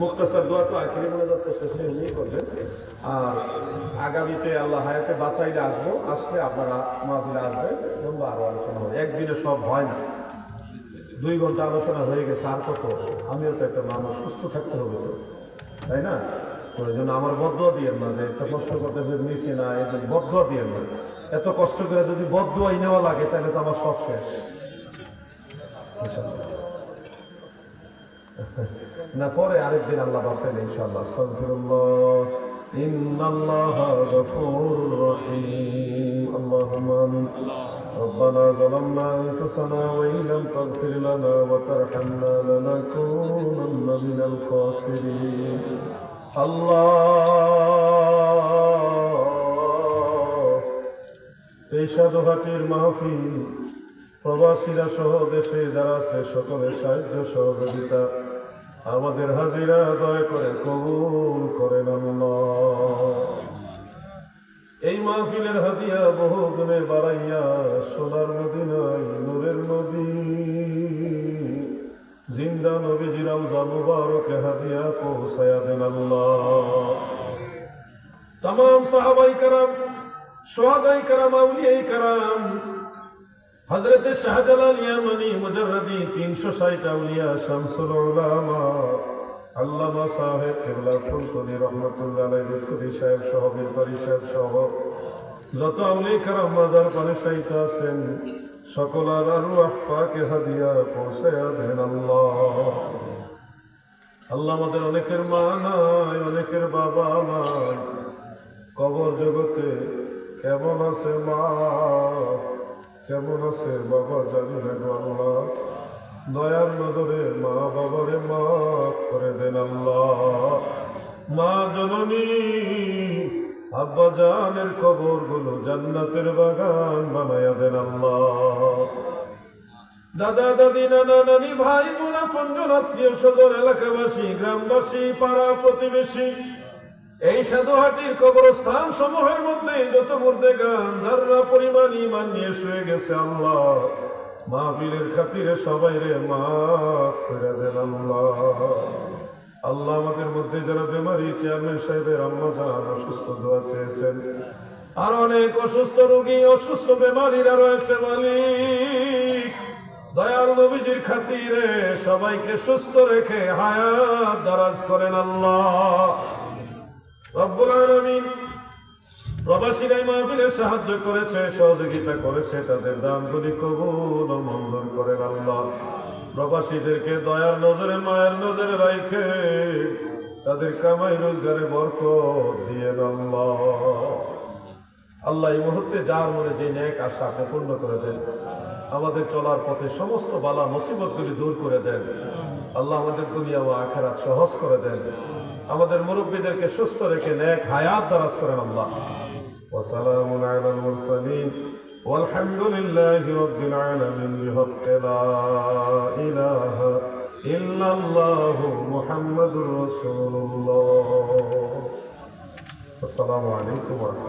মুক্তাসার দোয়া তো আখিরি মোনাজাত তো শেষে উনিই করবেন। আর আগামীতে আল্লাহ হায়াতে বাঁচাইলে আসব, আসলে আপনারা মাহফিলে আসবেন এবং আরও আলোচনা হবে। একদিনে সব হয় না। দুই ঘণ্টা আলোচনা হয়ে গেছে, আর কত আমিও তো একটা মানুষ, সুস্থ থাকতে হবে তো। তাই না? এই জন্য আমার বদুয়া দিয়ে না যে, এত কষ্ট করতে যে নিছি না, এই জন্য বদুয়া দিয়েন না। এত কষ্ট করে যদি বদুয়াই নেওয়া লাগে, তাহলে তো আমার সব শেষ। না পরে আরেকদিন আল্লাহ বাসাইল ইনশাআল্লাহ আস্তাগফিরুল্লাহ ইন্নাল্লাহ গফুরুর রহিম আল্লাহুম্মা আমিন ربنا ظلمنا أنفسنا وإن لم تغفر لنا وترحمنا لنكونن من الخاسرين الله এই সাধুঘাটির মাহফিল প্রবাসীরা সহ দেশে যারা আছে সকলের সাহায্য সহযোগিতা আমাদের হাজিরা দয় করে কবুল করেন এই মাহফিলের হাতিয়া বহু গুণে বাড়াইয়া সোনার নদী মদিনায় নূরের নদী। জিন্দা নবী জিরাও জানুবারকে হাতিয়া পৌঁছায়া দেন আল্লাহ। তাম সাহাবাই কারাম সোহাগাই কারাম, আউলিয়াই কারাম হজরত শাহজালাল ইয়ামানি মুজাররদি তিনশো ষাট আউলিয়া শামসুল আল্লামা সাহেব কেবলা ফুলতলি রহমতুল্লাহ বিস্কুটি সাহেব সহ সাহেব সহ যত আউলি মাজার পানে আছেন সকল আর আরু আহপাকে হাদিয়া পৌঁছায়া দেন আল্লাহ। আল্লাহ আমাদের অনেকের মা নাই, অনেকের বাবা নাই, কবর জগতে কেমন আছে মা? কেমন আছে বাবা জানি না আল্লাহ। দয়ার নজরে মা বাবারে মাফ করে দেন আল্লাহ। মা জননী, আব্বা জানের কবরগুলো জান্নাতের বাগান বানায়া দেন আল্লাহ। দাদা, দাদি, নানা, নানি, ভাই, বোনা পঞ্জন আত্মীয় এলাকাবাসী, গ্রামবাসী, পাড়া প্রতিবেশী এই সাধুহাটির কবরস্থান সমূহের মধ্যে যত মুর্দে গান যারা পরিমাণ ইমান নিয়ে শুয়ে গেছে আল্লাহ, মাহফিলের খাতিরে সবাই রে মাফ করে দেন আল্লাহ। আল্লাহ আমাদের মধ্যে যারা বেমারি, চেয়ারম্যান সাহেবের আম্মা জান অসুস্থ দোয়া চেয়েছেন, আর অনেক অসুস্থ রোগী, অসুস্থ বেমারিরা রয়েছে মালিক। দয়াল নবীজির খাতিরে সবাইকে সুস্থ রেখে হায়াত দারাজ করেন আল্লাহ। রব্বুল আলামিন। প্রবাসীরা এই মাহফিলে সাহায্য করেছে, সহযোগিতা করেছে, তাদের দানগুলি কবুল মঞ্জুর করেন আল্লাহ। প্রবাসীদেরকে দয়ার নজরে, মায়ের নজরে রাখে তাদের কামাই রোজগারে বরকত দিয়ে আল্লাহ। আল্লাহ এই মুহূর্তে যার মনে যে ন্যাক আশা আপনি পূর্ণ করে দেন আমাদের চলার পথে সমস্ত বালা মুসিবতগুলি দূর করে দেন আল্লাহ আমাদের দুনিয়া ও আখেরাত সহজ করে দেন আমাদের মুরব্বীদেরকে সুস্থ রেখে ন্যাক হায়াত দারাজ করেন আল্লাহ وسلام على المرسلين والحمد لله رب العالمين بحق لا إله إلا الله محمد رسول الله السلام عليكم ورحمة الله